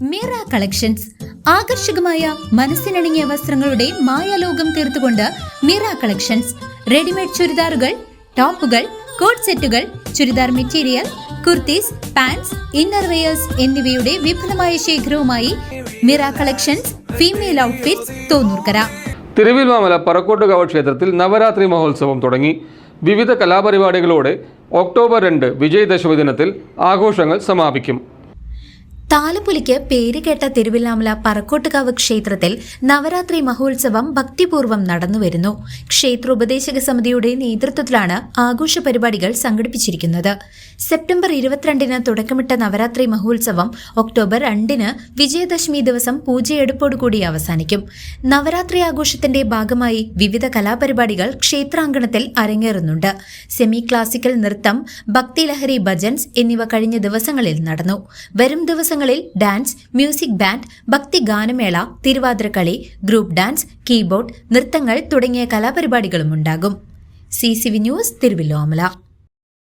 Meera collections. ആകർഷകമായ മനസ്സിനണിഞ്ഞ വസ്ത്രങ്ങളുടെ മായാലോകം തീർത്തുകൊണ്ട് മീറ കളക്ഷൻസ്. റെഡിമെയ്ഡ് ചുരിദാറുകൾ ടോപ്പുകൾ കോട്ട് സെറ്റുകൾ churidar material kurtis pants innerwears എന്നിവയുടെ വിപുലമായ ശേഖരവുമായി Mira collections female outfits Thonnurkara. Thiruvilwamala Parakkottukavu ക്ഷേത്രത്തിൽ നവരാത്രി മഹോത്സവം തുടങ്ങി. വിവിധ കലാപരിപാടികളോടെ ഒക്ടോബർ രണ്ട് വിജയദശമി ദിനത്തിൽ ആഘോഷങ്ങൾ സമാപിക്കും. താലപ്പൊലിക്ക് പേരുകേട്ട തിരുവില്ലാമല പറക്കോട്ടുകാവ് ക്ഷേത്രത്തിൽ നവരാത്രി മഹോത്സവം ഭക്തിപൂർവം നടന്നുവരുന്നു. ക്ഷേത്രോപദേശക സമിതിയുടെ നേതൃത്വത്തിലാണ് ആഘോഷ പരിപാടികൾ സംഘടിപ്പിച്ചിരിക്കുന്നത്. സെപ്റ്റംബർ ഇരുപത്തിരണ്ടിന് തുടക്കമിട്ട നവരാത്രി മഹോത്സവം ഒക്ടോബർ രണ്ടിന് വിജയദശമി ദിവസം പൂജയെടുപ്പോടുകൂടി അവസാനിക്കും. നവരാത്രി ആഘോഷത്തിന്റെ ഭാഗമായി വിവിധ കലാപരിപാടികൾ ക്ഷേത്രാങ്കണത്തിൽ അരങ്ങേറുന്നുണ്ട്. സെമി ക്ലാസിക്കൽ നൃത്തം ഭക്തിലഹരി ഭജൻസ് എന്നിവ കഴിഞ്ഞ ദിവസങ്ങളിൽ നടന്നു. വരും ദിവസങ്ങളിൽ ഡാൻസ് മ്യൂസിക് ബാൻഡ് ഭക്തി ഗാനമേള തിരുവാതിരക്കളി ഗ്രൂപ്പ് ഡാൻസ് കീബോർഡ് നൃത്തങ്ങൾ തുടങ്ങിയ കലാപരിപാടികളും ഉണ്ടാകും. C C V news Thiruvilwamala